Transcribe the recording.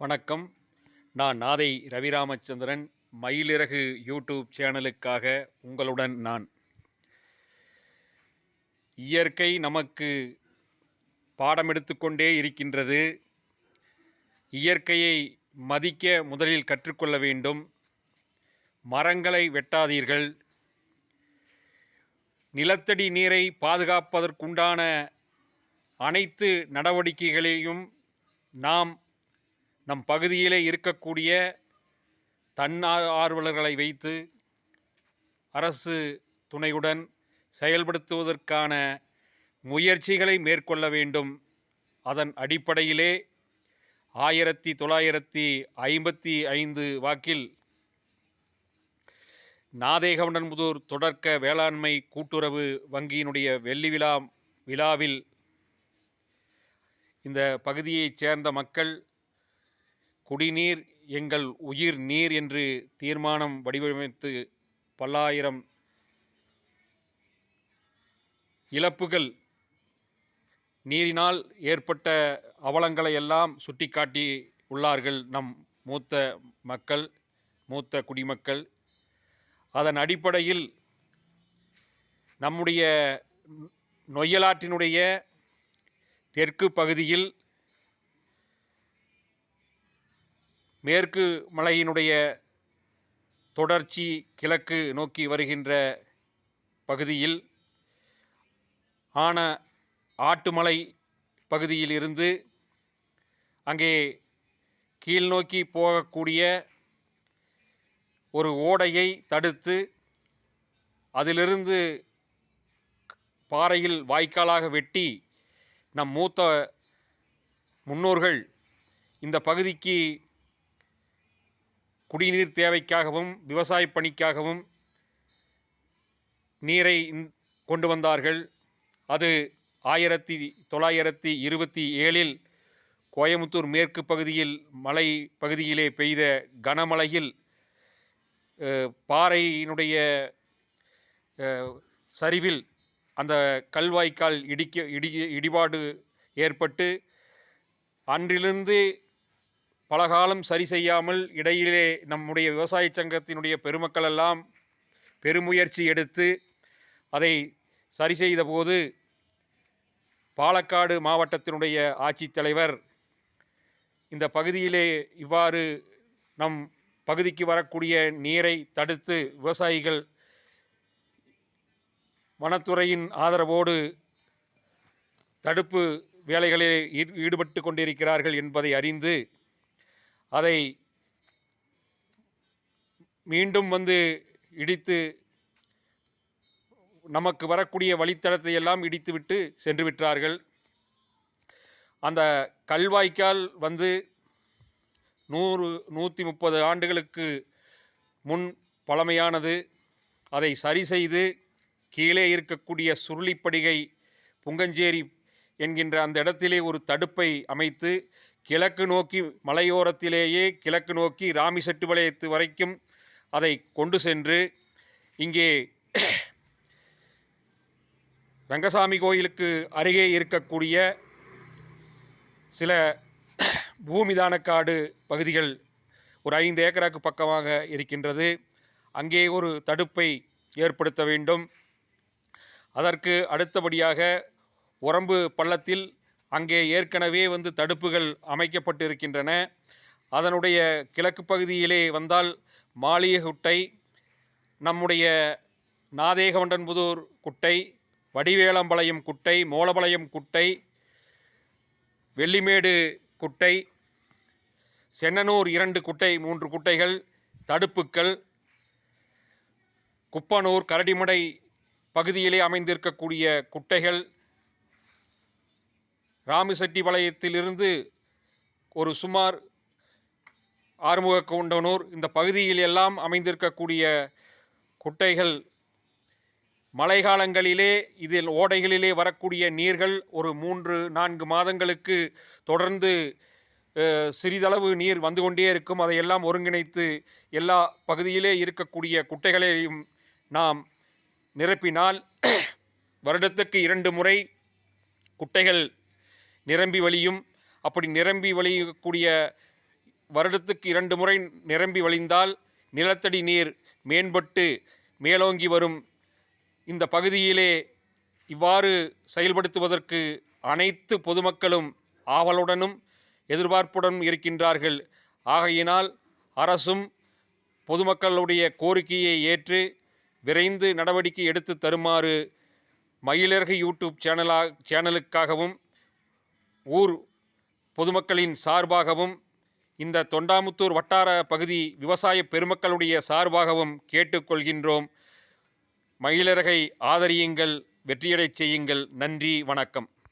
வணக்கம். நான் நாதை ரவிராமச்சந்திரன். மயிலிறகு யூடியூப் சேனலுக்காக உங்களுடன் நான். இயற்கை நமக்கு பாடம் எடுத்துக்கொண்டே இருக்கின்றது. இயற்கையை மதிக்க முதலில் கற்றுக்கொள்ள வேண்டும். மரங்களை வெட்டாதீர்கள். நிலத்தடி நீரை பாதுகாப்பதற்குண்டான அனைத்து நடவடிக்கைகளையும் நாம் நம் பகுதியிலே இருக்கக்கூடிய தன்னார்வலர்களை வைத்து அரசு துணையுடன் செயல்படுத்துவதற்கான முயற்சிகளை மேற்கொள்ள வேண்டும். அதன் அடிப்படையிலே ஆயிரத்தி தொள்ளாயிரத்தி ஐம்பத்தி ஐந்து வாக்கில் நாதேகவுண்டன்புதூர் தொடர்க்க வேளாண்மை கூட்டுறவு வங்கியினுடைய வெள்ளி விழா விழாவில் இந்த பகுதியைச் சேர்ந்த மக்கள் குடிநீர் எங்கள் உயிர் நீர் என்று தீர்மானம் வடிவமைத்து பல்லாயிரம் இழப்புகள் நீரினால் ஏற்பட்ட அவலங்களை எல்லாம் சுட்டிக்காட்டி உள்ளார்கள் நம் மூத்த மக்கள் மூத்த குடிமக்கள். அதன் அடிப்படையில் நம்முடைய நொய்யலாற்றினுடைய தெற்கு பகுதியில் மேற்கு மலையினுடைய தொடர்ச்சி கிழக்கு நோக்கி வருகின்ற பகுதியில் ஆன ஆட்டுமலை பகுதியில் இருந்து அங்கே கீழ் நோக்கி போகக்கூடிய ஒரு ஓடையை தடுத்து அதிலிருந்து பாறையில் வாய்க்காலாக வெட்டி நம் மூத்த முன்னோர்கள் இந்த பகுதிக்கு குடிநீர் தேவைக்காகவும் விவசாய பணிக்காகவும் நீரை இந்- கொண்டு வந்தார்கள். அது ஆயிரத்தி தொள்ளாயிரத்தி இருபத்தி ஏழில் கோயமுத்தூர் மேற்கு பகுதியில் மலை பகுதியிலே பெய்த கனமழையில் பாறையினுடைய சரிவில் அந்த கல்வாய்க்கால் இடிக்க இடி இடிபாடு ஏற்பட்டு அன்றிலிருந்து பலகாலம் சரி செய்யாமல் இடையிலே நம்முடைய விவசாய சங்கத்தினுடைய பெருமக்கள் எல்லாம் பெருமுயற்சி எடுத்து அதை சரி செய்தபோது பாலக்காடு மாவட்டத்தினுடைய ஆட்சித்தலைவர் இந்த பகுதியிலே இவ்வாறு நம் பகுதிக்கு வரக்கூடிய நீரை தடுத்து விவசாயிகள் வனத்துறையின் ஆதரவோடு தடுப்பு வேலைகளில் ஈடுபட்டு கொண்டிருக்கிறார்கள் என்பதை அறிந்து அதை மீண்டும் வந்து இடித்து நமக்கு வரக்கூடிய வழித்தடத்தை எல்லாம் இடித்துவிட்டு சென்று விட்டார்கள். அந்த கல்வாய்க்கால் வந்து நூறு நூற்றி முப்பது ஆண்டுகளுக்கு முன் பழமையானது. அதை சரி செய்து கீழே இருக்கக்கூடிய சுருளிப்படிகை புங்கஞ்சேரி என்கின்ற அந்த இடத்திலே ஒரு தடுப்பை அமைத்து கிழக்கு நோக்கி மலையோரத்திலேயே கிழக்கு நோக்கி ராமிசெட்டுபாளையத்து வரைக்கும் அதை கொண்டு சென்று இங்கே ரங்கசாமி கோயிலுக்கு அருகே இருக்கக்கூடிய சில பூமிதானக்காடு பகுதிகள் ஒரு ஐந்து ஏக்கராக்கு பக்கமாக இருக்கின்றது. அங்கே ஒரு தடுப்பை ஏற்படுத்த வேண்டும். அதற்கு அடுத்தபடியாக உரம்பு பள்ளத்தில் அங்கே ஏற்கனவே வந்து தடுப்புகள் அமைக்கப்பட்டிருக்கின்றன. அதனுடைய கிழக்கு பகுதியிலே வந்தால் மாளிகைகுட்டை நம்முடைய நாதேகவண்டன்புதூர் குட்டை வடிவேலம்பாளையம் குட்டை மோலபாளையம் குட்டை வெள்ளிமேடு குட்டை சென்னனூர் இரண்டு குட்டை மூன்று குட்டைகள் தடுப்புக்கள் குப்பனூர் கரடிமடை பகுதியிலே அமைந்திருக்கக்கூடிய குட்டைகள் ராமசெட்டிபாளையத்திலிருந்து ஒரு சுமார் ஆறுமுக கவுண்டனூர் இந்த பகுதியில் எல்லாம் அமைந்திருக்கக்கூடிய குட்டைகள் மழைக்காலங்களிலே இதில் ஓடைகளிலே வரக்கூடிய நீர்கள் ஒரு மூன்று நான்கு மாதங்களுக்கு தொடர்ந்து சிறிதளவு நீர் வந்து கொண்டே இருக்கும். அதையெல்லாம் ஒருங்கிணைத்து எல்லா பகுதியிலே இருக்கக்கூடிய குட்டைகளையும் நாம் நிரப்பினால் வருடத்துக்கு இரண்டு முறை குட்டைகள் நிரம்பி வழியும். அப்படி நிரம்பி வழியக்கூடிய வருடத்துக்கு இரண்டு முறை நிரம்பி வழிந்தால் நிலத்தடி நீர் மேம்பட்டு மேலோங்கி வரும். இந்த பகுதியிலே இவ்வாறு செயல்படுத்துவதற்கு அனைத்து பொதுமக்களும் ஆவலுடனும் எதிர்பார்ப்புடனும் இருக்கின்றார்கள். ஆகையினால் அரசும் பொதுமக்களுடைய கோரிக்கையை ஏற்று விரைந்து நடவடிக்கை எடுத்து தருமாறு மயிலழகு யூடியூப் சேனலா சேனலுக்காகவும் ஊர் பொதுமக்களின் சார்பாகவும் இந்த தொண்டாமுத்தூர் வட்டார பகுதி விவசாய பெருமக்களுடைய சார்பாகவும் கேட்டுக்கொள்கின்றோம். மயிலரகை ஆதரியுங்கள் வெற்றியடைச் செய்யுங்கள். நன்றி வணக்கம்.